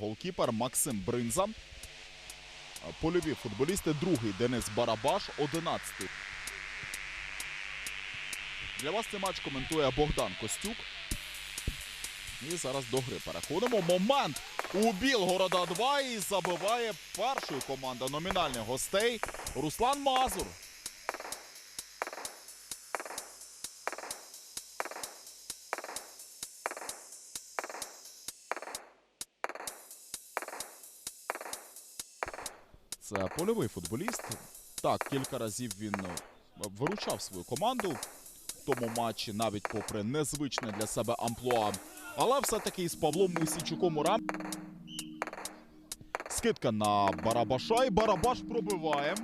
голкіпер Максим Бринза. Польові футболісти. Другий Денис Барабаш, одинадцятий. Для вас цей матч коментує Богдан Костюк. І зараз до гри переходимо. Момент у Білгорода 2 і забиває першою команда номінальних гостей Руслан Мазур. Це польовий футболіст. Так, кілька разів він е, виручав свою команду в тому матчі, навіть попри незвичне для себе амплуа. Але все-таки із Павлом Мусійчуком у рам. Скидка на Барабаша і Барабаш пробиває.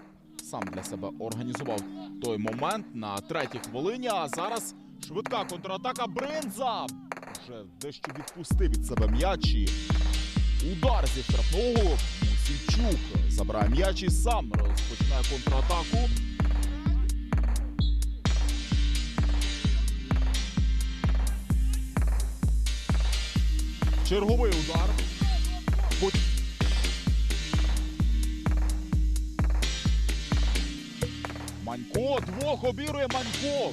Сам для себе організував той момент на третій хвилині. А зараз швидка контратака Бринза. Вже дещо відпустив від себе м'яч. і Удар зі штрафного. Мусійчук забирає м'яч і сам розпочинає контратаку. Черговий удар. Манько двох обірує Манько.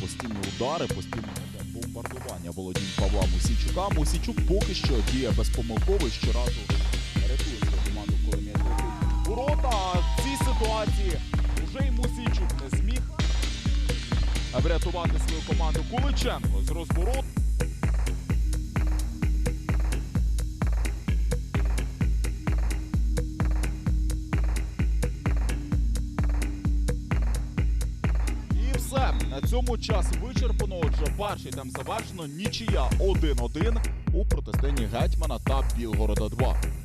Постійні удари, постійне бомбардування володінь Павла Мусійчука. Мусійчук поки що діє безпомилково щоразу летить. в цій ситуації вже й Мусійчук не зміг врятувати свою команду. Куличенко з розворот. І все. На цьому час вичерпано. Отже, перший там завершено. Нічия 1-1 у протистоянні Гетьмана та Білгорода 2.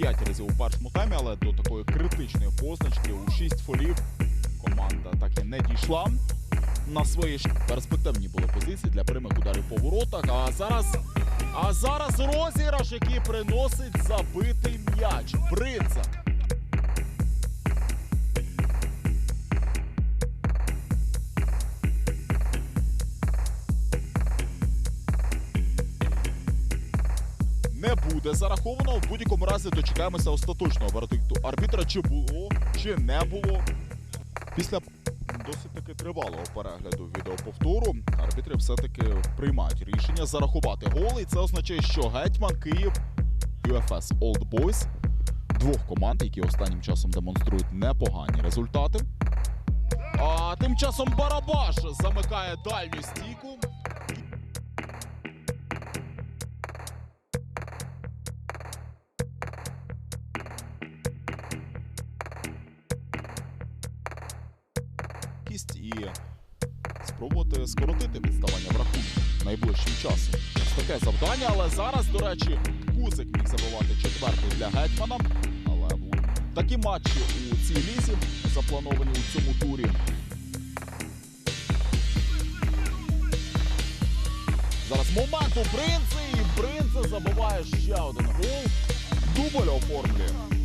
5 разів у першому таймі, але до такої критичної позначки у 6 фолів команда так і не дійшла. На свої ж перспективні були позиції для прямих ударів по воротах. А зараз, а зараз розіграш, який приносить забитий м'яч. Бринца. Буде зараховано. В будь-якому разі дочекаємося остаточного вердикту арбітра. Чи було, чи не було. Після досить таки тривалого перегляду відеоповтору арбітри все-таки приймають рішення зарахувати гол. І це означає, що гетьман Київ UFS Old Boys двох команд, які останнім часом демонструють непогані результати. А тим часом Барабаш замикає дальню стійку. Спробувати скоротити відставання в рахунку найближчим часом. Таке завдання, але зараз, до речі, Кузик міг забивати четвертий для гетьмана. Але такі матчі у цій лізі заплановані у цьому турі. Зараз момент у Бринци, і Бринце забиває ще один гол. Дубль оформлює.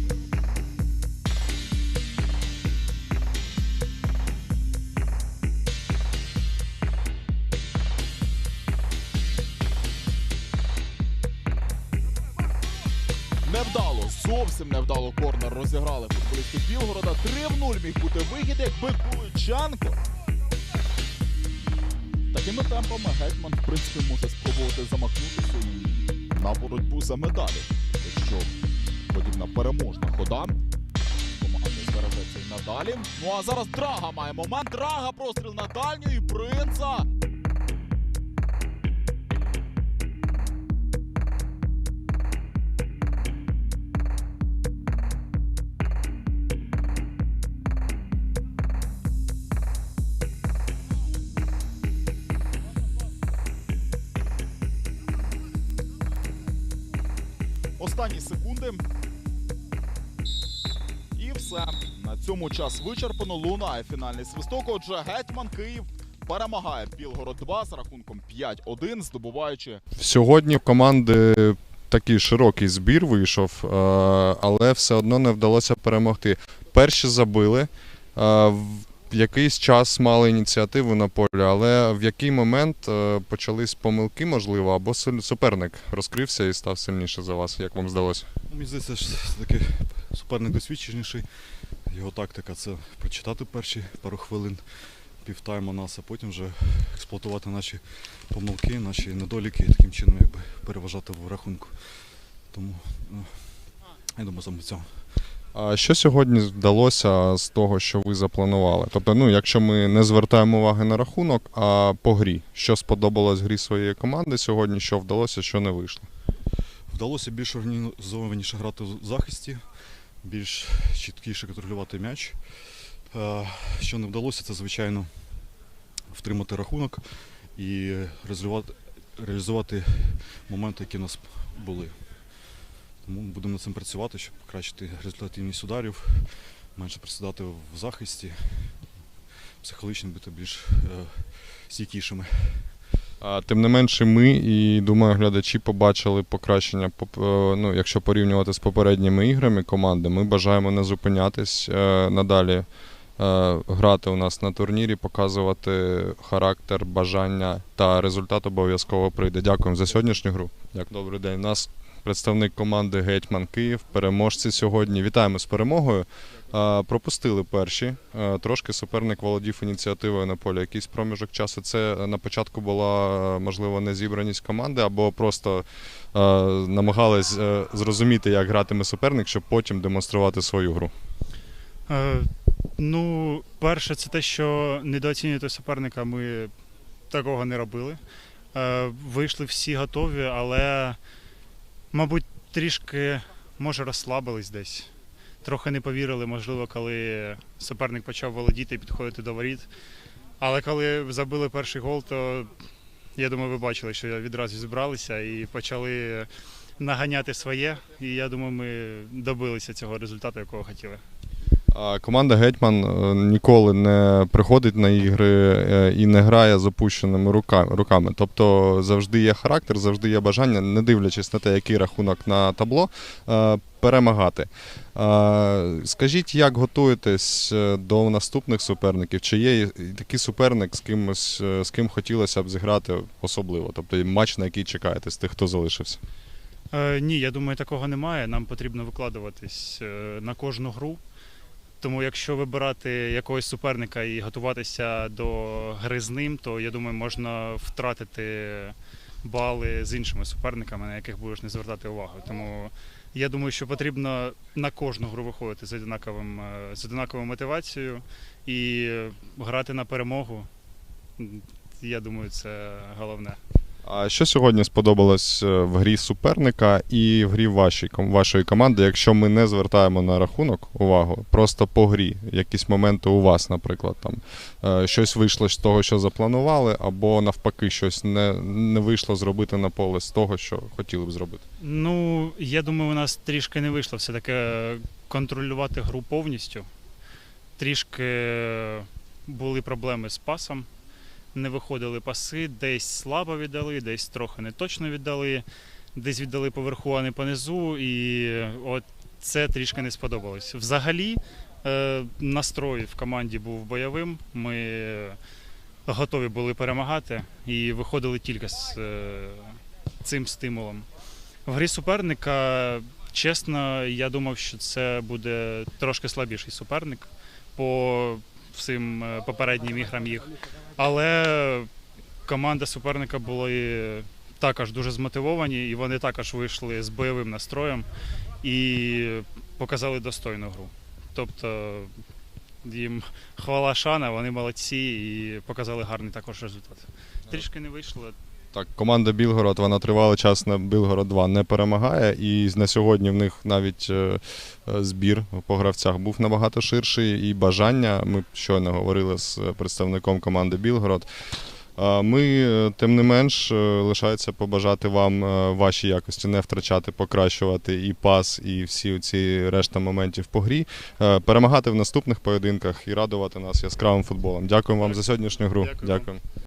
Зовсім невдало корнер розіграли футболісти Білгорода. 3 в 0 міг бути вихід, якби Куличенко. Такими темпами гетьман, в принципі, може спробувати замахнутися і на боротьбу за медалі. Якщо подібна переможна хода. Команда збережеться і надалі. Ну а зараз Драга має момент. Драга простріл на дальню і принца. Останні секунди. І все. На цьому час вичерпано. Лунає фінальний свисток. Отже, гетьман Київ перемагає Білгород 2 з рахунком 5-1, здобуваючи Сьогодні команди такий широкий збір вийшов, е, але все одно не вдалося перемогти. Перші забили. Якийсь час мали ініціативу на полі, але в який момент е, почались помилки, можливо, або суперник розкрився і став сильніше за вас, як вам здалося? Ну, Мені здається, що все-таки суперник досвідченіший. Його тактика це прочитати перші пару хвилин півтайму нас, а потім вже експлуатувати наші помилки, наші недоліки і таким чином якби переважати в рахунку. Тому ну, я думаю, саме в цьому. А що сьогодні вдалося з того, що ви запланували? Тобто, ну, якщо ми не звертаємо уваги на рахунок, а по грі, що сподобалось грі своєї команди сьогодні, що вдалося, що не вийшло? Вдалося більш організованіше грати в захисті, більш чіткіше контролювати м'яч. Що не вдалося, це звичайно втримати рахунок і реалізувати моменти, які у нас були. Тому будемо над цим працювати, щоб покращити результативність ударів, менше присідати в захисті, психологічно бути більш е, стійкішими. А, Тим не менше, ми і думаю, глядачі побачили покращення. е, Ну, якщо порівнювати з попередніми іграми команди, ми бажаємо не зупинятись е, надалі. Грати у нас на турнірі, показувати характер, бажання та результат обов'язково прийде. Дякуємо за сьогоднішню гру. Дякую. Добрий день. Нас представник команди Гетьман Київ, переможці сьогодні. Вітаємо з перемогою. Пропустили перші. Трошки суперник володів ініціативою на полі. Якийсь проміжок часу. Це на початку була можливо незібраність команди, або просто намагались е, зрозуміти, як гратиме суперник, щоб потім демонструвати свою гру. Е, ну, перше, це те, що недооцінювати суперника ми такого не робили. Е, вийшли всі готові, але, мабуть, трішки, може, розслабились десь. Трохи не повірили, можливо, коли суперник почав володіти і підходити до воріт. Але коли забили перший гол, то я думаю, ви бачили, що відразу зібралися і почали наганяти своє. І я думаю, ми добилися цього результату, якого хотіли. Команда Гетьман е, ніколи не приходить на ігри е, і не грає з опущеними руками. Тобто завжди є характер, завжди є бажання, не дивлячись на те, який рахунок на табло, е, перемагати. Скажіть, як готуєтесь до наступних суперників? Чи є такий суперник з кимось, з ким хотілося б зіграти особливо? Тобто матч, на який чекаєте, з тих, хто залишився? Ні, я думаю, такого немає. Нам потрібно викладуватись на кожну гру. Тому якщо вибирати якогось суперника і готуватися до гри з ним, то я думаю, можна втратити бали з іншими суперниками, на яких будеш не звертати увагу. Тому я думаю, що потрібно на кожну гру виходити з однаковим е, з однаковою мотивацією і грати на перемогу. Я думаю, це головне. А що сьогодні сподобалось е, в грі суперника і в грі вашій, вашої команди, якщо ми не звертаємо на рахунок увагу, просто по грі, якісь моменти у вас, наприклад, там е, щось вийшло з того, що запланували, або навпаки, щось не, не вийшло зробити на поле з того, що хотіли б зробити. Ну, я думаю, у нас трішки не вийшло все-таки контролювати гру повністю. Трішки були проблеми з пасом, не виходили паси, десь слабо віддали, десь трохи не точно віддали, десь віддали поверху, а не понизу. І от це трішки не сподобалось. Взагалі, е, настрой в команді був бойовим. Ми готові були перемагати і виходили тільки з е, цим стимулом. В грі суперника, чесно, я думав, що це буде трошки слабіший суперник по всім е, попереднім іграм їх. Але команда суперника були також дуже змотивовані, і вони також вийшли з бойовим настроєм і показали достойну гру. Тобто їм хвала шана, вони молодці і показали гарний також результат. Трішки не вийшло, Так, команда Білгород, вона тривалий час на Білгород 2 не перемагає, і на сьогодні в них навіть е, е, збір по гравцях був набагато ширший, і бажання. Ми щойно говорили з представником команди Білгород. Ми, е, тим не менш, лишається побажати вам ваші якості не втрачати, покращувати і пас, і всі ці решта моментів по грі, перемагати в наступних поєдинках і радувати нас яскравим футболом. Дякуємо вам за сьогоднішню гру. Дякую.